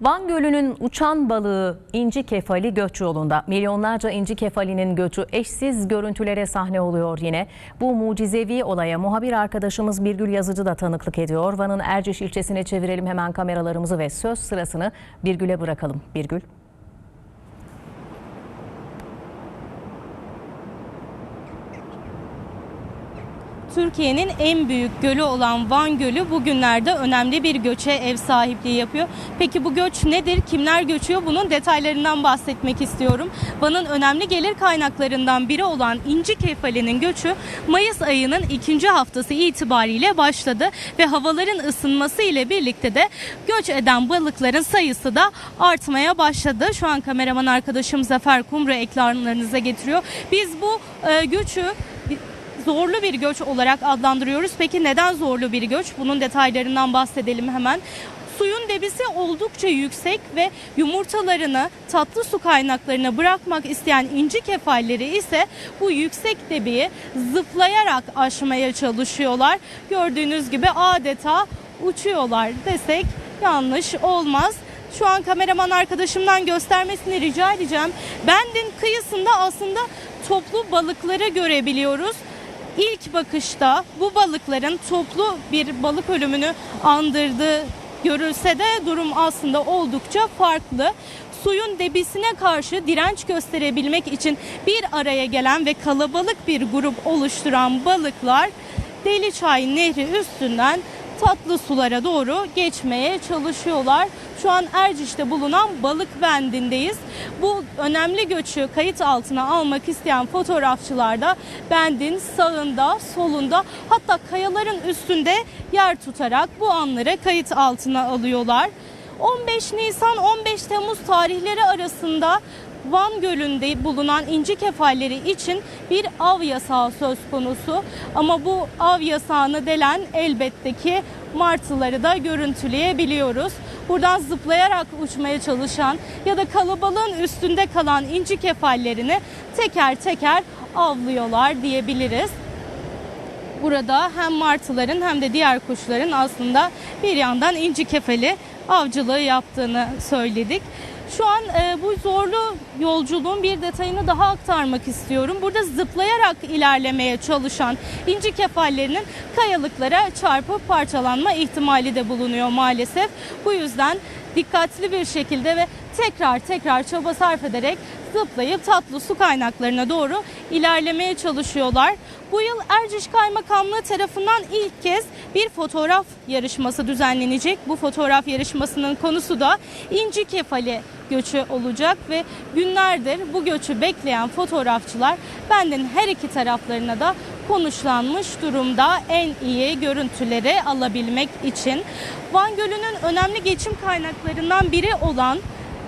Van Gölü'nün uçan balığı inci kefali göç yolunda. Milyonlarca inci kefalinin göçü eşsiz görüntülere sahne oluyor yine. Bu mucizevi olaya muhabir arkadaşımız Birgül Yazıcı da tanıklık ediyor. Van'ın Erciş ilçesine çevirelim hemen kameralarımızı ve söz sırasını Birgül'e bırakalım. Birgül. Türkiye'nin en büyük gölü olan Van Gölü bugünlerde önemli bir göçe ev sahipliği yapıyor. Peki bu göç nedir? Kimler göçüyor? Bunun detaylarından bahsetmek istiyorum. Van'ın önemli gelir kaynaklarından biri olan İnci Kefali'nin göçü Mayıs ayının ikinci haftası itibariyle başladı ve havaların ısınması ile birlikte de göç eden balıkların sayısı da artmaya başladı. Şu an kameraman arkadaşım Zafer Kumru ekranlarınıza getiriyor. Biz bu e, göçü zorlu bir göç olarak adlandırıyoruz. Peki neden zorlu bir göç? Bunun detaylarından bahsedelim hemen. Suyun debisi oldukça yüksek ve yumurtalarını tatlı su kaynaklarına bırakmak isteyen inci kefalleri ise bu yüksek debiyi zıplayarak aşmaya çalışıyorlar. Gördüğünüz gibi adeta uçuyorlar desek yanlış olmaz. Şu an kameraman arkadaşımdan göstermesini rica edeceğim. Bendin kıyısında aslında toplu balıkları görebiliyoruz. İlk bakışta bu balıkların toplu bir balık ölümünü andırdığı görülse de durum aslında oldukça farklı. Suyun debisine karşı direnç gösterebilmek için bir araya gelen ve kalabalık bir grup oluşturan balıklar Deliçay Nehri üstünden tatlı sulara doğru geçmeye çalışıyorlar. Şu an Erciş'te bulunan balık bendindeyiz. Bu önemli göçü kayıt altına almak isteyen fotoğrafçılar da bendin sağında, solunda hatta kayaların üstünde yer tutarak bu anları kayıt altına alıyorlar. 15 Nisan 15 Temmuz tarihleri arasında Van Gölü'nde bulunan inci kefalleri için bir av yasağı söz konusu. Ama bu av yasağını delen elbette ki martıları da görüntüleyebiliyoruz. Buradan zıplayarak uçmaya çalışan ya da kalabalığın üstünde kalan inci kefallerini teker teker avlıyorlar diyebiliriz. Burada hem martıların hem de diğer kuşların aslında bir yandan inci kefali avcılığı yaptığını söyledik. Şu an e, bu zorlu yolculuğun bir detayını daha aktarmak istiyorum. Burada zıplayarak ilerlemeye çalışan inci kefallerinin kayalıklara çarpıp parçalanma ihtimali de bulunuyor maalesef. Bu yüzden dikkatli bir şekilde ve tekrar tekrar çaba sarf ederek zıplayıp tatlı su kaynaklarına doğru ilerlemeye çalışıyorlar. Bu yıl Erciş Kaymakamlığı tarafından ilk kez bir fotoğraf yarışması düzenlenecek. Bu fotoğraf yarışmasının konusu da inci kefali göçü olacak ve günlerdir bu göçü bekleyen fotoğrafçılar benden her iki taraflarına da konuşlanmış durumda en iyi görüntüleri alabilmek için. Van Gölü'nün önemli geçim kaynaklarından biri olan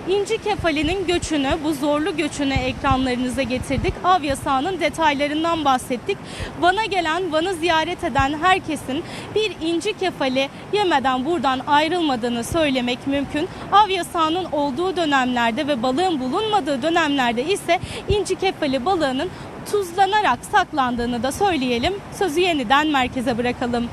İnci kefalinin göçünü, bu zorlu göçünü ekranlarınıza getirdik. Av yasağının detaylarından bahsettik. Van'a gelen, Van'ı ziyaret eden herkesin bir inci kefali yemeden buradan ayrılmadığını söylemek mümkün. Av yasağının olduğu dönemlerde ve balığın bulunmadığı dönemlerde ise inci kefali balığının tuzlanarak saklandığını da söyleyelim. Sözü yeniden merkeze bırakalım.